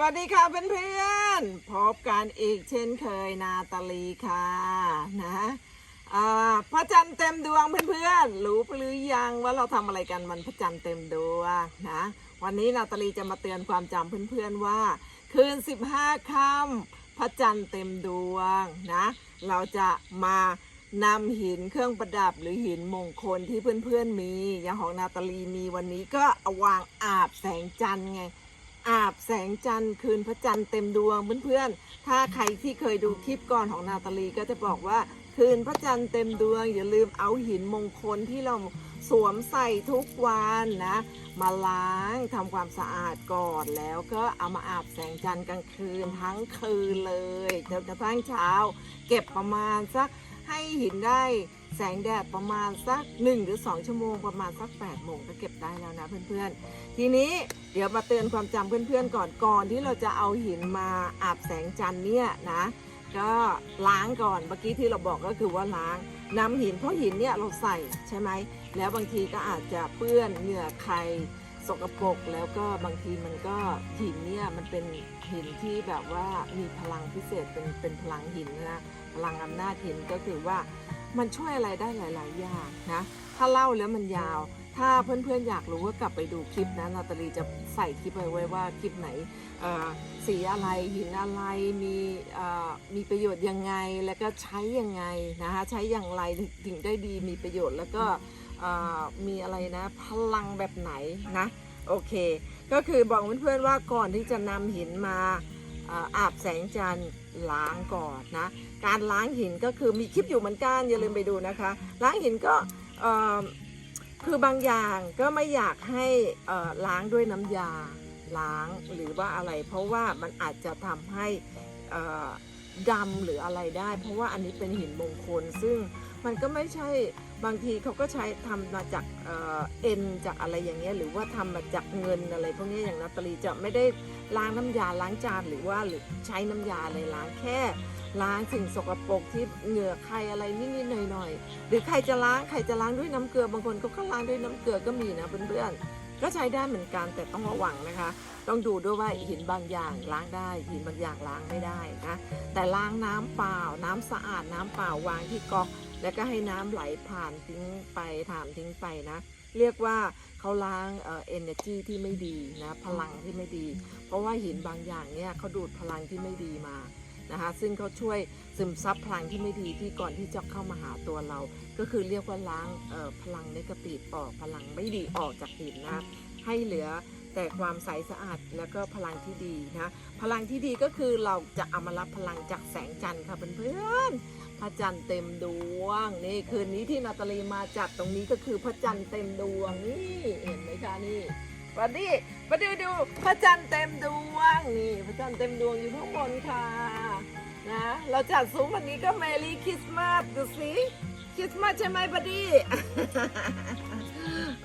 วัสดีค่ะเพื่อนๆพบกันอีกเช่นเคยนาตาลีค่ะนะพระจันทร์เต็มดวงเพื่อนๆรู้หรือยังว่าเราทำอะไรกันมันพระจันทร์เต็มดวงนะวันนี้นาตาลีจะมาเตือนความจำเพื่อนๆว่า คืน 15ค่ำพระจันทร์เต็มดวงนะเราจะมานำหินเครื่องประดับหรือหินมงคลที่เพื่อนๆมีอย่างของนาตาลีมีวันนี้ก็เอาวางอาบแสงจันทร์ไง อาบแสงจันทร์คืนพระจันทร์เต็มดวงเพื่อนๆ ถ้าใครที่เคยดูคลิปก่อนของนาตาลีก็จะบอกว่าคืนพระจันทร์เต็มดวง อย่าลืมเอาหินมงคลที่เราสวมใส่ทุกวันนะ มาล้างทำความสะอาดก่อนแล้วก็เอามาอาบแสงจันทร์กลางคืนทั้งคืนเลยจนกระทั่งเช้า เก็บประมาณสักให้หินได้ แสงแดดประมาณสัก 1 หรือ 2 ชั่วโมงประมาณสัก8โมงก็เก็บได้แล้วนะเพื่อนๆ ทีนี้เดี๋ยวมาเตือนความจำเพื่อนๆก่อนก่อนที่เราจะเอาหินมาอาบแสงจันทร์เนี่ยนะก็ล้างก่อนเมื่อกี้ที่เราบอกก็คือว่าล้างนำหินเพราะหินเนี่ยเราใส่ใช่ไหมแล้วบางทีก็อาจจะเปื้อนเหงื่อใครสกปรกแล้วก็บางทีมันก็หินเนี่ยมันเป็นหินที่แบบว่ามีพลังพิเศษเป็นเป็นพลังหินนะพลังอำนาจหินก็คือว่า มันช่วยอะไรได้หลาย ๆ อย่างนะ ถ้าเล่าแล้วมันยาว ถ้าเพื่อน ๆ อยากรู้ก็กลับไปดูคลิปนะนาตาลีจะใส่คลิปไว้ว่าคลิปไหนเอ่อสีอะไรหินอะไรมีเอ่อมีประโยชน์ยังไงแล้วก็ใช้ยังไงนะคะใช้อย่างไรถึงได้ดีมีประโยชน์แล้วก็เอ่อมีอะไรนะพลังแบบไหนนะโอเค ก็คือบอกเพื่อนๆว่าก่อนที่จะนำหินมา อาบแสงจันทร์ล้างก่อนนะ การล้างหินก็คือมีคลิปอยู่เหมือนกันอย่าลืมไปดูนะคะ ล้างหินก็คือบางอย่างก็ไม่อยากให้ล้างด้วยน้ำยาล้างหรือว่าอะไร เพราะว่ามันอาจจะทำให้ดำหรืออะไรได้ เพราะว่าอันนี้เป็นหินมงคลซึ่งมันก็ไม่ใช่ บางทีเขาก็ใช้ทำมาจากเอ็นจากอะไรอย่างเงี้ยหรือว่าทำมาจากเงินอะไรพวกนี้อย่างนาตาลีจะไม่ได้ล้างน้ำยาล้างจานหรือว่าหรือใช้น้ำยาอะไรล้างแค่ ล้างสิ่งสกปรกที่เหงื่อใครอะไรนิดๆหน่อยๆหรือใครจะล้างใครจะล้างด้วยน้ำเกลือบางคนเขาก็ล้างด้วยน้ำเกลือก็มีนะเพื่อนๆ ก็ใช้ได้เหมือนกันแต่ต้องระวังนะคะ ต้องดูด้วยว่าหินบางอย่างล้างได้หินบางอย่างล้างไม่ได้นะแต่ล้างน้ำเปล่า น้ำสะอาดน้ำเปล่าวางที่ก๊อกแล้วก็ให้น้ำไหลผ่านทิ้งไปผ่านทิ้งไปนะ เรียกว่าเขาล้างเอ่อ energy ที่ไม่ดีนะพลังที่ไม่ดี เพราะว่าหินบางอย่างเนี่ยเขาดูดพลังที่ไม่ดีมา นะคะซึ่งเขาช่วยซึมซับพลังที่ไม่ดีที่ก่อนที่จะเข้ามาหาตัวเรา ก็คือเรียกว่าล้างพลังเนกาตีออกพลังไม่ดีออกจากหินนะให้เหลือแต่ความใสสะอาดแล้วก็พลังที่ดีนะพลังที่ดีก็คือเราจะเอามารับพลังจากแสงจันทร์ค่ะเพื่อนๆพระจันทร์เต็มดวงนี่คืนนี้ที่นาตาลีมาจัดตรงนี้ก็คือพระจันทร์เต็มดวงนี่เห็นไหมคะนี่ วันนี้มาดูดูพระจันทร์เต็มดวงนี่พระจันทร์เต็มดวงอยู่ข้างบนค่ะนะเราจัดซุ้มวันนี้ก็เมลี่คริสต์มาสดูสิคริสต์มาสใช่ไหมบัดดี้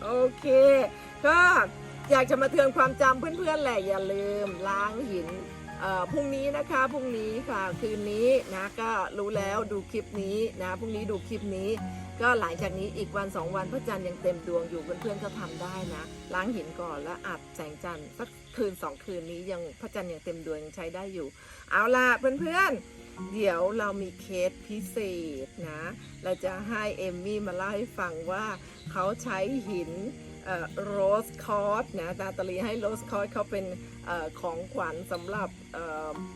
โอเค ก็อยากจะมาเตือนความจำเพื่อนๆแหละอย่าลืมล้างหิน พรุ่งนี้นะคะพรุ่งนี้ค่ะคืนนี้นะก็รู้แล้วดูคลิปนี้นะพรุ่งนี้ดูคลิปนี้ ก็หลังจากนี้อีกวันสองวันพระจันทร์ยังเต็มดวงอยู่เพื่อนๆก็ทำได้นะ ล้างหินก่อนแล้วอาบแสงจันทร์สักคืนสองคืนนี้ยังพระจันทร์ยังเต็มดวงยังใช้ได้อยู่ เอาล่ะเพื่อนๆ เดี๋ยวเรามีเคสพิเศษนะ เราจะให้เอมมี่มาเล่าให้ฟังว่าเขาใช้หินโรสคอร์สนะนาตลีให้โรสคอร์สเขาเป็น ของขวัญสำหรับ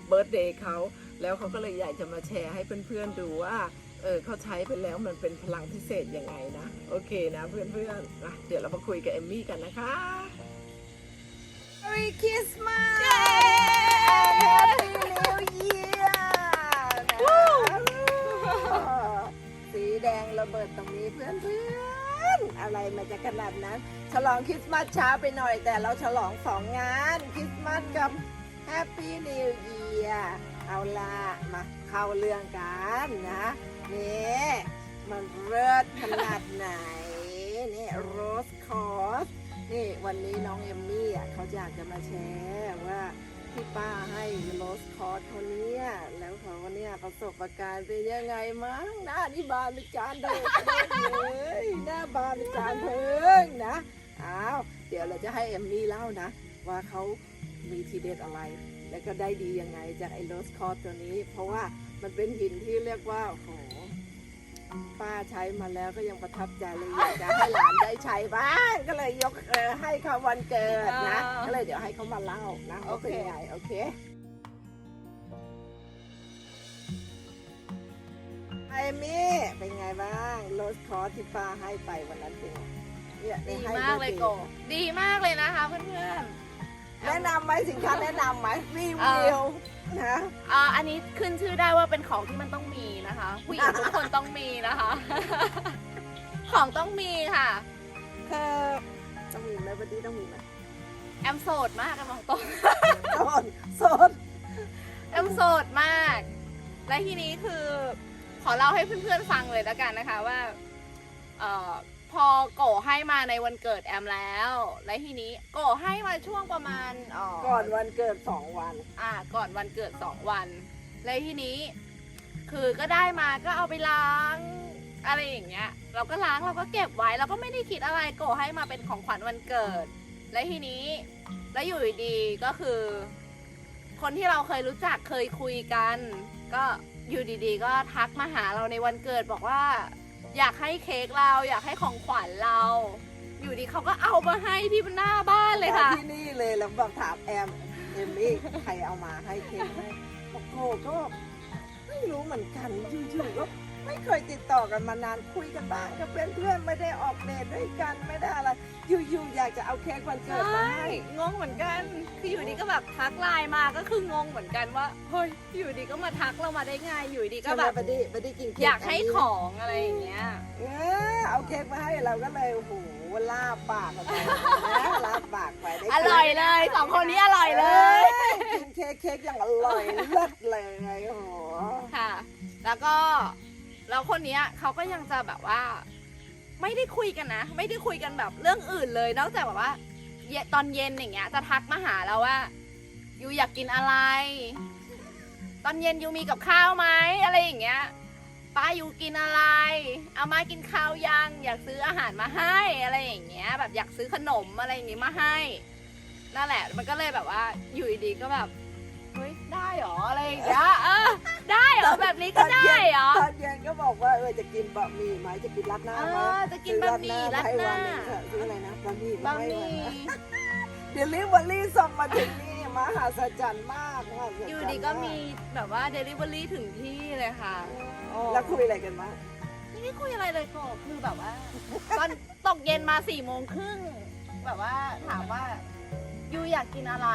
เบิร์ตเดย์เขาแล้วเขาก็เลยอยากจะมาแชร์ให้เพื่อนๆดูว่าเออเขาใช้ไปแล้วมันเป็นพลังพิเศษยังไงนะ โอเคนะเพื่อนๆอะเดี๋ยวเรามาคุยกับเอมมี่กันนะคะ Merry Christmas and Happy New Year สีแดงระเบิดตรงนี้เพื่อนๆ อะไรมาจะขนาดนั้น ฉลองคริสต์มาสช้าไปหน่อย แต่เราฉลองสองงานคริสต์มาสกับ Happy New Year เอาละมาเข้าเรื่องกันนะนี่มันเลิศขนาดไหนนี่โรสคอร์สนี่วันนี้น้องเอมมี่อะเขาอยากจะมาแชร์ว่า ที่ป้าให้โรสคอร์สเขาเนี่ยแล้วเขาเนี่ยประสบการณ์เป็นยังไงมั้งหน้านี่บานเป็นจานโดดเลยหน้าบานเป็นจานเพิงนะอ้าวเดี๋ยวเราจะให้เอมมี่เล่านะ ว่าเขามีทีเด็ดอะไร แล้วก็ได้ดียังไงจากไอ้โรสคอร์ตัวนี้ เพราะว่ามันเป็นหินที่เรียกว่าโอ้โห ป้าใช้มาแล้วก็ยังประทับใจเลยอยากจะให้หลานได้ใช้บ้างก็เลยยกเออให้เขาวันเกิดนะ อ่า ก็เลยเดี๋ยวให้เขามาเล่านะว่าเป็นโอเคไงโอเคไอมี่เป็นไงบ้างโรสคอร์ที่ป้าให้ไปวันนั้นเป็นไงเนี่ยได้ดีให้มากเลยดีโก ดีมากเลยนะคะเพื่อน แนะนำไหมสินค้าแนะนำไหมรีวิวนะๆอ่าอันนี้ขึ้นชื่อได้ว่าเป็นของที่มันต้องมีนะคะ ผู้หญิงทุกคนต้องมีนะคะ ของต้องมีค่ะคือต้องมีไหมวันนี้ต้องมีไหมแอมโสดมากกันบอกตรงโสดโสดแอมโสดมาก และทีนี้คือขอเล่าให้เพื่อนๆฟังเลยแล้วกันนะคะว่าเอ่อ พอโกให้มาในวันเกิดแอมแล้ว และทีนี้โกให้มาช่วงประมาณเก่อนวันเกิดสองวัน อ่าก่อนวันเกิดสองวันแล้วทีนี้ คือก็ได้มาก็เอาไปล้าง อะไรอย่างเงี้ย เราก็ล้างเราก็เก็บไว้เราก็ไม่ได้คิดอะไรโกให้มาเป็นของขวัญวันเกิด และทีนี้แล้วอยู่ดีๆก็คือ คนที่เราเคยรู้จักเคยคุยกัน ก็อยู่ดีๆ ก็ทักมาหาเราในวันเกิดบอกว่า อยากให้เค้กเราอยากให้ของขวัญเรา อยู่ดีเขาก็เอามาให้ที่หน้าบ้านเลยค่ะ ที่นี่เลยแล้วแบบถามแอมเอมมี่ใครเอามาให้เค้กให้บอกโกก็ไม่รู้เหมือนกันอยู่ๆก็ ไม่เคยติดต่อกันมานานคุยกันบ้างกับเพื่อนๆไม่ได้ออกเดทด้วยกันไม่ได้อะไรอยู่ๆอยากจะเอาเค้กวันเกิดมาใช่ให้งงเหมือนกัน คืออยู่ดีก็แบบทักไลน์มาก็คืองงเหมือนกันว่าเฮ้ยอยู่ดีก็มาทักเรามาได้ไงอยู่ดีก็ใช่ไหแบมบไม่ได้ไม่ได้กินเค้กอยากให้นนี้ของอะไรอย่างเงี้ยเออเอาเค้กมาให้เราก็เลยโอ้โหลาบปากกันไปนะลาบปากไปได้อร่อยเลยสองคนนี้อร่อยเลยกินเค้กเค้กอย่างอร่อยเลิศเลยไงโอ้โหค่ะ แล้วก็ แล้วคนเนี้ยเขาก็ยังจะแบบว่า ไม่ได้คุยกันนะ ไม่ได้คุยกันแบบเรื่องอื่นเลย นอกจากแบบว่าเยตอนเย็นอย่างเงี้ย จะทักมาหาเราว่ายูอยากกินอะไร ตอนเย็นยูมีกับข้าวไหมอะไรอย่างเงี้ยป้ายูกินอะไร เอามากินข้าวยังอยากซื้ออาหารมาให้อะไรอย่างเงี้ย แบบอยากซื้อขนมอะไรอย่างงี้มาให้นั่นแหละ มันก็เลยแบบว่าอยู่ดีก็แบบเฮ้ยได้เหรออะไรอย่างเงี้ยเออได้เหรอแบบนี้ก็ได้เหรอตอนเย็น ว่าเออจะกินบะหมี่ไหมจะกินรัดหน้าเอไหมอจะกินบะหมี่รัดให้หวัน้านหนึงเถอะซื้ออะไรนะบะหมี่บะให้หวันมี่นะเดี๋ยวรีบวันรีส่งมาถึงนี่มหัศจรรย์มากมหัศจรรอยู่ดีก็มีแบบว่า Delivery ถึงที่เลยค่ะโอ้แล้วคุยอะไรกันบ้างไม่ได้คุยอะไรเลยก็คือแบบว่าตอนตกเย็นมาสี่โมงครึ่งแบบว่าถามว่ายูอยากกินอะไร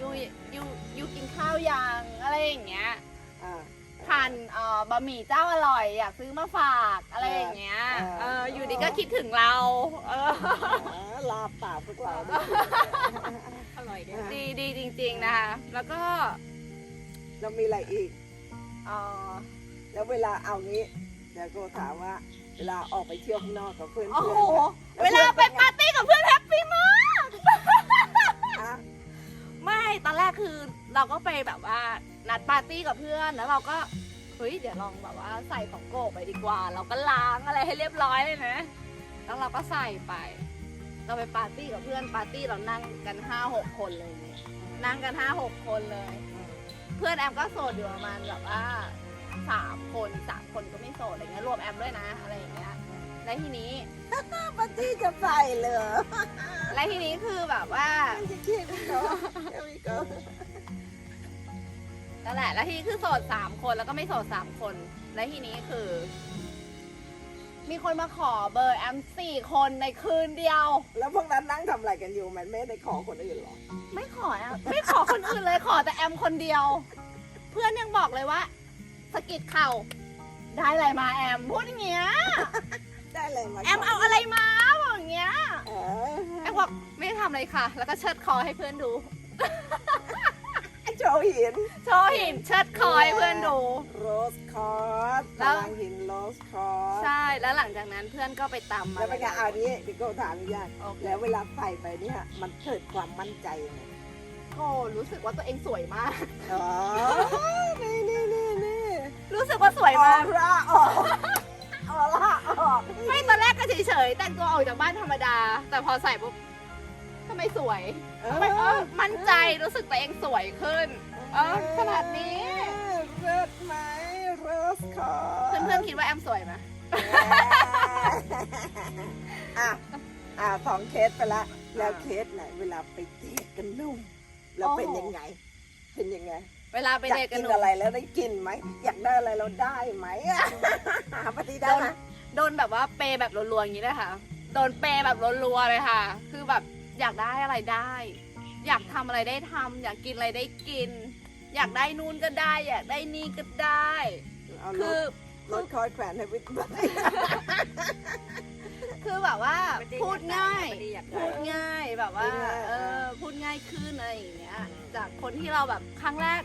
ยูยูยูกินข้าวยังอะไรอย่างเงี้ยอ่า ทานเอ่อบะหมี่เจ้าอร่อยอยากซื้อมาฝากอะไรอย่างเงี้ยเออเอออยู่ดีก็คิดถึงเราเอออ๋อลาบปากพวกเราได้อร่อยดีดีจริง ๆ นะคะ แล้วก็แล้วมีอะไรอีก เอ่อ แล้วเวลาเอางี้เดี๋ยวโกถามว่า เวลาออกไปเที่ยวข้างนอกกับเพื่อนๆโอ้โหแล้เวลาไปปาร์ตี้กับเพื่อนแฮปปี้มากอะไม่ ตอนแรกคือเราก็ไปแบบว่านัดปาร์ตี้กับเพื่อนแล้วเราก็เฮ้ยเดี๋ยวลองแบบว่าใส่ของโกไปดีกว่า เราก็ล้างอะไรให้เรียบร้อยเลยนะแล้วเราก็ใส่ไป เราไปปาร์ตี้กับเพื่อนปาร์ตี้เรานั่งกันห้าหกคนเลยเนี่ยนั่งกันห้าหกคนเลย เพื่อนแอมก็โสดอยู่ประมาณแบบว่าสามคนสามคนก็ไม่โสดอะไรเงี้ยรวมแอมด้วยนะอะไรอย่างเงี้ยและทีนี้ปาร์ตี้จะใส่เลย และทีนี้คือแบบว่าไม่จะคิดก็ไม่ก็นั่นแหละ แล้วทีนี้คือโสดสามคนแล้วก็ไม่โสดสามคน และทีนี้คือ มีคนมาขอเบอร์แอมสี่คนในคืนเดียว แล้วพวกนั้นนั่งทำอะไรกันอยู่มันไม่ได้ขอคนอื่นหรอ ไม่ขอแอมไม่ขอคนอื่นเลยขอแต่แอมคนเดียว เพื่อนยังบอกเลยว่าสะกิดเข่าได้อะไรมาแอมพูดอย่างเงี้ยได้เลย ทำอะไรค่ะ แล้วก็เชิดคอให้เพื่อนดูโชว์หิน โชว์หินเชิดคอให้เพื่อนดู โรสคอร์สแล้วกำลังหินโรสคอร์สใช่ แล้วหลังจากนั้นเพื่อนก็ไปตำมา แล้วเป็นไงเอานี้เดี๋ยวก็ถามอีกอย่างโอเค แล้วเวลาใส่ไปเนี่ยมันเกิดความมั่นใจยังไงก็รู้สึกว่าตัวเองสวยมาก อ๋อ นี่นี่นี่นี่รู้สึกว่าสวยออมาก ร่าออกออร่าออกไม่ตอนแรกก็เฉยๆแต่งตัวออกจากบ้านธรรมดา แต่พอใส่ปุ๊บททำไมสวยเอทำไมเออมั่นใจรู้สึกตัวเองสวยขึ้น เออขนาดนี้ เลิศไหมโรสคอร์เพื่อนๆคิดว่าแอมสวยไหมอะอะสองเคสไปละ แล้วเคสไหนเวลาไปเดทกันนุ่มเราเป็นยังไง เป็นยังไง เวลาไปอยาเดกทกักินนหนูอะไรแล้วได้กินไหม อยากได้อะไรเราได้ไหมปฏิได้ไหมโดนแบบว่าเปย์แบบรัวๆอย่างนี้เลยค่ะโดนเปย์แบบรัวๆเลยค่ะ คือแบบ อยากได้อะไรได้ อยากทำอะไรได้ทำอยากกินอะไรได้กิน อยากได้นู่นก็ได้ อยากได้นี่ก็ได้เอารคือถรถคอยแขวนให้ไปคือแบบว่าพูดง่ายไม่ได้อยากได้พูดง่ายแบบว่าพูดง่ายเออพูดง่ายขึ้นอะไรอย่างเงี้ย จากคนที่เราแบบครั้งแรก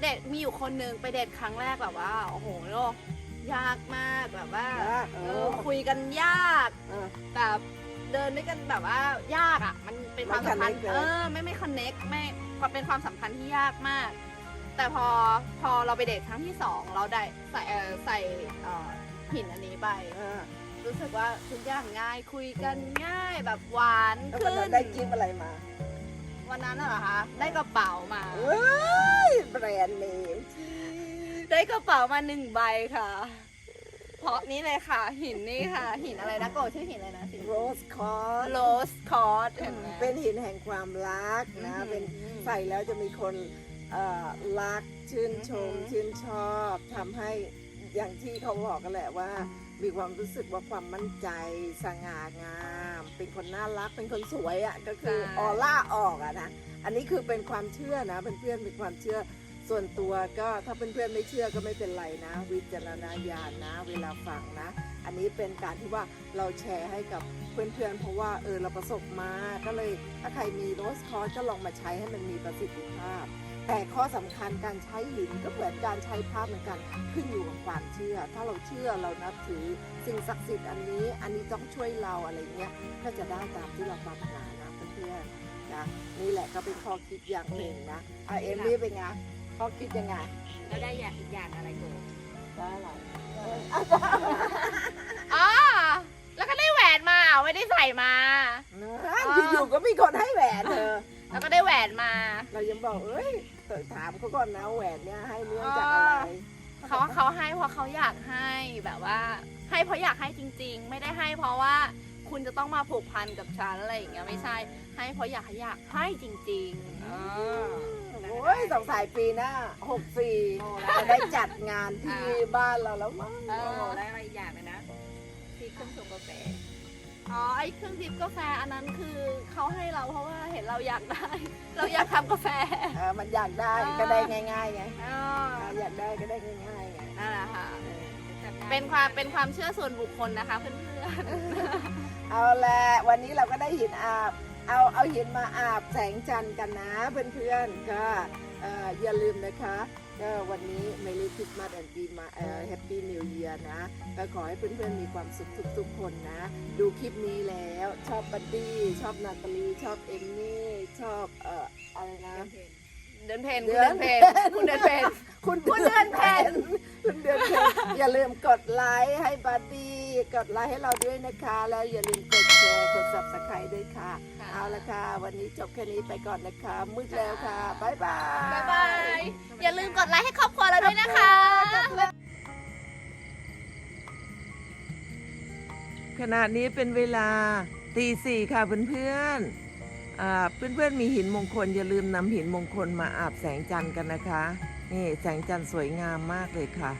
เดทมีอยู่คนนึงไปเดทครั้งแรกแบบว่าโอ้โหโลกยากมากแบบว่ายากเอเอออคุยกันยากเออแบบ เดินด้วยกันแบบว่ายากอะ มันเป็นความสัมพันธ์ไม่ connect เลย เออไม่ไม่คอนเน็กไม่เป็นความสัมพันธ์ที่ยากมาก แต่พอพอเราไปเดทครั้งที่สองเราได้ใส่เออใส่เอ่อหินอันนี้ไป เออรู้สึกว่าทุกอย่างง่ายคุยกันง่ายแบบหวานแล้วขึ้วันนนั้นได้กิฟต์อะไรมาวันนั้นน่ะเหรอคะได้กระเป๋ามาเอ้ยแบรนด์เนมได้กระเป๋ามาหนึ่งใบค่ะเพราะนี่เลยค่ะ หินนี่ค่ะ หินอะไรนะโกรธชื่อหินอะไรนะสิโรสคอร์โรสคอร์ดเห็นไหม เป็นหินแห่งความรักนะอืมเป็นใส่แล้วจะมีคนเอ่อรักชื่นชมอือหือชื่นชอบทำให้อย่างที่เขาบอกกันแหละว่า มีความรู้สึกว่าความมั่นใจสง่างาม เป็นคนน่ารักเป็นคนสวยอะ่ะก็คือออร่าออกอะนะอันนี้คือเป็นความเชื่อนะเพื่อนๆเป็นความเชื่อ ส่วนตัวก็ถ้าเพื่อนๆไม่เชื่อก็ไม่เป็นไรนะ วิจารณญาณนะ เวลาฟังนะ อันนี้เป็นการที่ว่าเราแชร์ให้กับเพื่อนๆ เพราะว่าเออเราประสบมาก็เลยถ้าใครมีโรสคอร์สก็ลองมาใช้ให้มันมีประสิทธิภาพ แต่ข้อสำคัญการใช้หินก็เหมือนการใช้ภาพเหมือนกันขึ้นอยู่กับความเชื่อ ถ้าเราเชื่อเรานับถือสิ่งศักดิ์สิทธิ์อันนี้อันนี้ต้องช่วยเราอะไรเงี้ยก็จะได้ตามที่เราปรารถนานะเพื่อนๆนะนี่แหละก็เป็นข้อคิดอย่างหนึ่งนะอะเอมมี่เป็นไง ข้อคิดยังไงแล้วได้อย่างอีกอย่างอะไรกูได้อะไรอ๋อ แล้วก็ได้แหวนมาไม่ได้ใส่มานะอยู่ๆก็มีคนให้แหวนเธอแล้วก็ได้แหวนมา เรายังบอกเอ้ยเดี๋ยวถามเขาก่อนนะแหวนเนี่ยให้เนื่องจากอะไรเขาเขาให้เพราะเขาอยากให้แบบว่า ให้เพราะอยากให้จริง ๆ ไม่ได้ให้เพราะว่าคุณจะต้องมาผูกพันกับฉันอะไรอย่างเงี้ยไม่ใช่ ให้เพราะอยากให้อยากให้จริงๆเออโอ้ยสงสัยปีหน้าหกสี่จะได้จัดงานที่บ้านเราแล้วมั้งเอโอ้อได้อะไรอีกอย่างเลยนะที่เครื่องชงกาแฟอ๋อไอ้เครื่องดิบกาแฟอันนั้นคือเขาให้เราเพราะว่าเห็นเราอยากได้ เราอยากทำกาแฟเออมันอยากได้ก็ได้ง่ายๆไงอ๋อเอออยากได้ก็ได้ง่ายๆไงนั่นแหละค่ะเออเป็นความเป็นความเชื่อส่วนบุคคลนะคะเพื่อนเอาละวันนี้เราก็ได้หินอาบ เอาเอาหินมาอาบแสงจันทร์กันนะเพื่อนๆค่ะอย่าลืมนะคะก็วันนี้ Merry Christmas and ปีมาแฮปปี้นิวเยียร์นะก็ขอให้เพื่อนๆมีความสุขทุกๆคนนะ ดูคลิปนี้แล้วชอบบัดดี้ชอบนาตาลีชอบเอมมี่ชอบเอ่ออะไรนะ เดินเพนเดืคุณอเดินนเพนคุณเดินเพนคุณคุณเดือนเพ็ญคุณเดือนเพ็ญอย่าลืมกดไลค์ให้บัดดี้กดไลค์ให้เราด้วยนะคะ แล้วอย่าลืมกดแชร์กด subscribe ด้วยค่ะ เอาละค่ะ วันนี้จบแค่นี้ไปก่อนนะคะ มืดแล้วค่ะบ๊ายบายบ๊ายบายอย่าลืมกดไลค์ให้ครอบครัวเราด้วยนะคะขณะนี้เป็นเวลาตีสี่ค่ะเพื่อนๆอ่า เพื่อนๆมีหินมงคลอย่าลืมนำหินมงคลมาอาบแสงจันทร์กันนะคะ นี่แสงจันทร์สวยงามมากเลยค่ะ